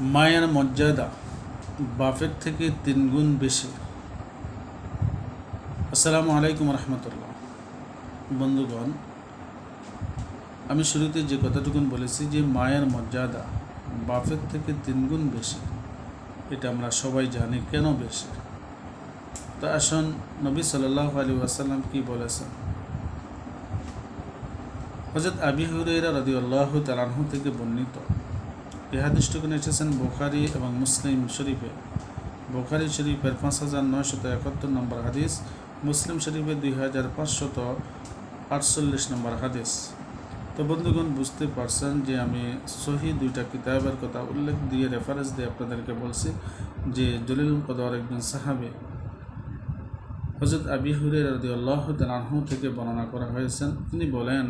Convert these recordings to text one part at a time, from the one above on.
মায়ের মর্যাদা বাপের থেকে তিনগুণ বেশি। আসসালামু আলাইকুম রহমতুল্লাহ। বন্ধুগণ, আমি শুরুতে যে কথাটুকুন বলেছি যে মায়ের মর্যাদা বাপের থেকে তিনগুণ বেশি, এটা আমরা সবাই জানি কেন বেশি। তা আসুন নবী সাল্লাহ আলী ওয়াসাল্লাম কি বলেছেন? হজরত আবি হুরেরা রদি আল্লাহ তালাহ থেকে বর্ণিত এই হাদিসটুকুন এসেছেন বোখারি এবং মুসলিম শরীফে। বোখারি শরীফের পাঁচ হাজার নয়শত একাত্তর নম্বর হাদিস, মুসলিম শরীফের দুই হাজার পাঁচশত আটচল্লিশ নম্বর হাদিস। তো বন্ধুগণ, বুঝতে পারছেন যে আমি সহি দুইটা কিতাবের কথা উল্লেখ দিয়ে রেফারেন্স দিয়ে আপনাদেরকে বলছি যে জলিল কদর একজন সাহাবি হজরত আবি হুরে রদি আল্লাহ থেকে বর্ণনা করা হয়েছেন। তিনি বলেন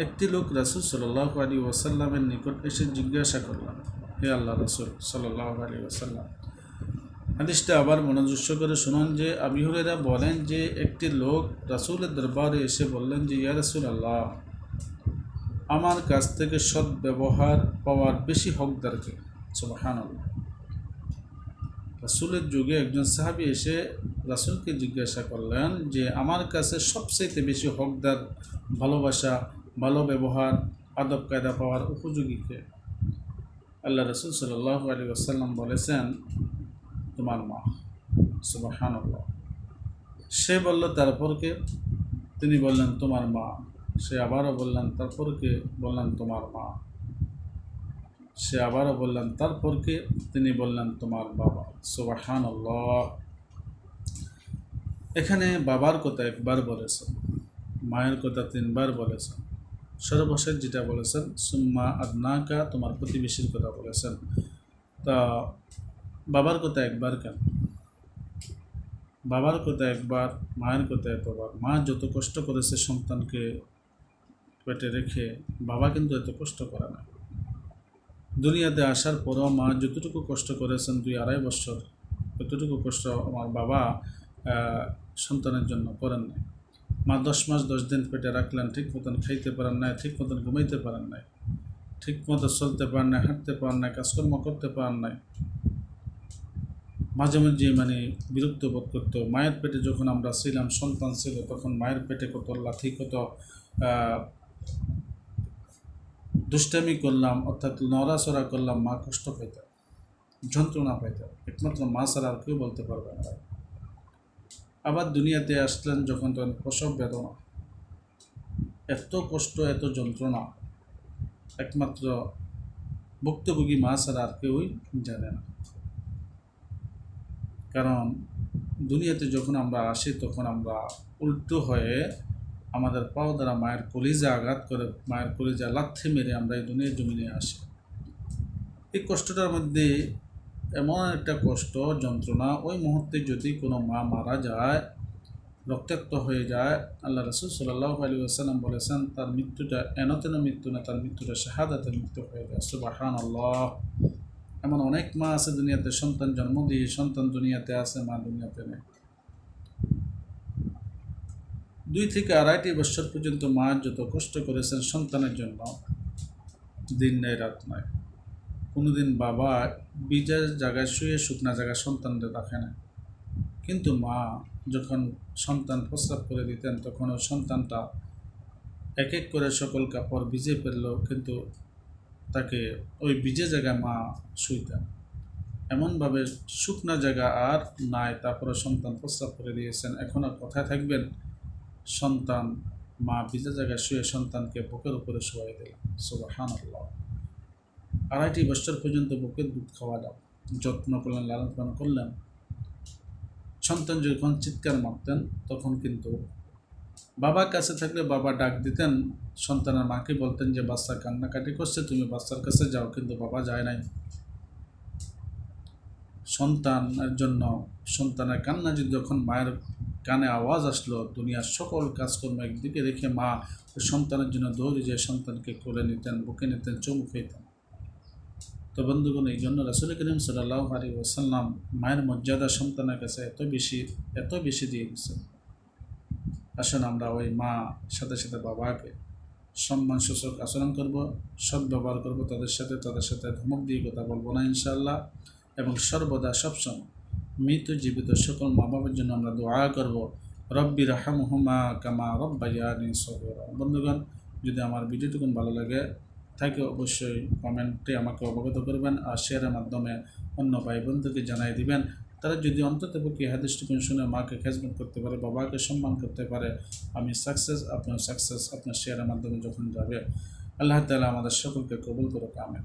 একটি লোক রাসুল সাল্লাহ আলী ওয়াসাল্লামের নিকট এসে জিজ্ঞাসা করলাম হে আল্লাহ রসুল সাল্লাহ আলী ওয়াসাল্লাম, হাদিসটা আবার মনোযোগ্য করে শুনুন যে আবিহুরেরা বলেন যে একটি লোক রাসুলের দরবারে এসে বললেন যে, ইয়া রাসুল আল্লাহ আমার কাছ থেকে সৎ ব্যবহার পাওয়ার বেশি হকদারকে সুবাহান রাসুলের যুগে একজন সাহাবি এসে রাসুলকে জিজ্ঞাসা করলেন যে, আমার কাছে সবচেয়ে বেশি হকদার, ভালোবাসা ভালো ব্যবহার, আদব কায়দা পাওয়ার উপযোগীকে আল্লাহ রসুল সাল্লাহ আলী আসাল্লাম বলেছেন, তোমার মা। সুবাহান সে বলল তারপরকে তিনি বললেন, তোমার মা। সে আবারও বললেন তারপরকে বললেন, তোমার মা। সে আবারও বললেন তারপরকে তিনি বললেন, তোমার বাবা। সুবাহান এখানে বাবার কথা একবার বলেছেন, মায়ের কথা তিনবার বলেছেন। সর্বশেষ যেটা বলেছেন, সুম্মা আদনাকা তোমার প্রতিবেশীর কথা বলেছেন। তা বাবার কথা একবার কেন? বাবার কথা একবার, মায়ের কথা এতবার। মা যত কষ্ট করেছে সন্তানকে পেটে রেখে, বাবা কিন্তু এত কষ্ট করে না। দুনিয়াতে আসার পরও মা যতটুকু কষ্ট করেছেন, দুই আড়াই বছর ততটুকু কষ্ট আমার বাবা সন্তানের জন্য করেন নাই। মা দশ মাস দশ দিন পেটে রাখলেন, ঠিক মতন খাইতে পারেন নাই, ঠিক মতন ঘুমাইতে পারেন নাই, ঠিক মতো চলতে পারেন নাই, হাঁটতে পারেন নাই, কাজকর্ম করতে পারেন নাই। মাঝে মাঝে মানে বিরক্ত বোধ করতো। মায়ের পেটে যখন আমরা ছিলাম, সন্তান ছিল, তখন মায়ের পেটে কত লাথি কত দুষ্টামি করলাম, অর্থাৎ নড়াচড়া করলাম, মা কষ্ট পাইতাম যন্ত্রণা পাইতাম একমাত্র মা ছাড়া আর কেউ বলতে পারবে না। আবার দুনিয়াতে আসলেন যখন তখন প্রসব বেদনা। এত কষ্ট, এত যন্ত্রণা। একমাত্র ভুক্তভোগী মা ছাড়া আর কেউই জানে না। কারণ দুনিয়াতে যখন আমরা আসি, তখন আমরা উল্টো হয়ে আমাদের পাও দ্বারা মায়ের কলিজা আঘাত করে, মায়ের কলিজা লাথি মেরে আমরা এই দুনিয়ার জমিনে আসি। এই কষ্টটার মধ্যে এমন একটা কষ্ট, যন্ত্রণা, ওই মুহূর্তে যদি কোনো মা মারা যায়, রক্তাক্ত হয়ে যায়, আল্লাহ রসুল সাল্লাহ আলী আসসালাম বলেছেন, তার মৃত্যুটা এনতেন মৃত্যু না, তার মৃত্যুটা শাহাদাতের মৃত্যু হয়ে যায়। সুবাহান আল্লাহ এমন অনেক মা আছে দুনিয়াতে, সন্তান জন্ম দিয়ে, সন্তান দুনিয়াতে আছে, মা দুনিয়াতে নেই। দুই থেকে আড়াইটি বছর পর্যন্ত মা যত কষ্ট করেছেন সন্তানের জন্য, দিন নেই, রাত নয় কোনোদিন বাবা বীজের জায়গায় শুয়ে শুকনা জায়গায় সন্তানদের রাখে না। কিন্তু মা যখন সন্তান প্রস্রাব করে দিতেন, তখন ওই সন্তানটা এক এক করে সকল কাপড় ভিজে ফেলল, কিন্তু তাকে ওই বীজে জায়গায় মা শুইতেন। এমনভাবে শুকনা জায়গা আর নাই তারপরে সন্তান প্রস্রাব করে দিয়েছেন। এখন আর কোথায় থাকবেন? সন্তান, মা ভিজে জায়গায় শুয়ে সন্তানকে বুকের উপরে শোয়াই দিলেন। আল্লাহ আড়াইটি বছর পর্যন্ত বুকের দুধ খাওয়ালাম যত্ন করলেন, লালন পালন করলেন। সন্তান যখন চিৎকার মারতেন, তখন কিন্তু বাবার কাছে থাকলে বাবা ডাক দিতেন। সন্তানের মাকে বলতেন যে, বাচ্চা কান্নাকাটি করছে, তুমি বাচ্চার কাছে যাও। কিন্তু বাবা যায় নাই। সন্তানের জন্য, সন্তানের কান্না যদি যখন মায়ের কানে আওয়াজ আসলো, দুনিয়ার সকল কাজকর্ম একদিকে রেখে মা সন্তানের জন্য দৌড়ে যে সন্তানকে কোলে নিতেন, বুকে নিতেন, চমু খেতেন। তো বন্ধুগণ, এই জন্য রাসুল করিম সাল্লাহ আলী ওসাল্লাম মায়ের মর্যাদা সন্তানের কাছে এত বেশি এত বেশি দিয়ে গেছেন আসুন আমরা ওই মা, সাথে সাথে বাবাকে সম্মান সম্মানসূচক আচরণ করব ব্যবহার করব, তাদের সাথে তাদের সাথে ধমক দিয়ে কথা বলব না ইনশাল্লাহ এবং সর্বদা সবসময় মৃত, জীবিত সকল মা বাবার জন্য আমরা দোয়া করব, রব্বি রাহামহুমা কামা রব্বাইয়ানি সগরা। বন্ধুগণ, যদি আমার ভিডিওটুকুন ভালো লাগে থাকে অবশ্যই কমেন্টে আমাকে অবগত করবেন আর শেয়ারের মাধ্যমে অন্য ভাই বন্ধুকে জানাই দিবেন। তারা যদি অন্তত পক্ষে হাদিসটুকুন শুনে মাকে খেজমত করতে পারে বাবাকে সম্মান করতে পারে, আমি সাকসেস আপনার সাকসেস আপনার শেয়ারের মাধ্যমে যখন যাবে, আল্লাহ তালা আমাদের সকলকে কবুল করুক, আমেন।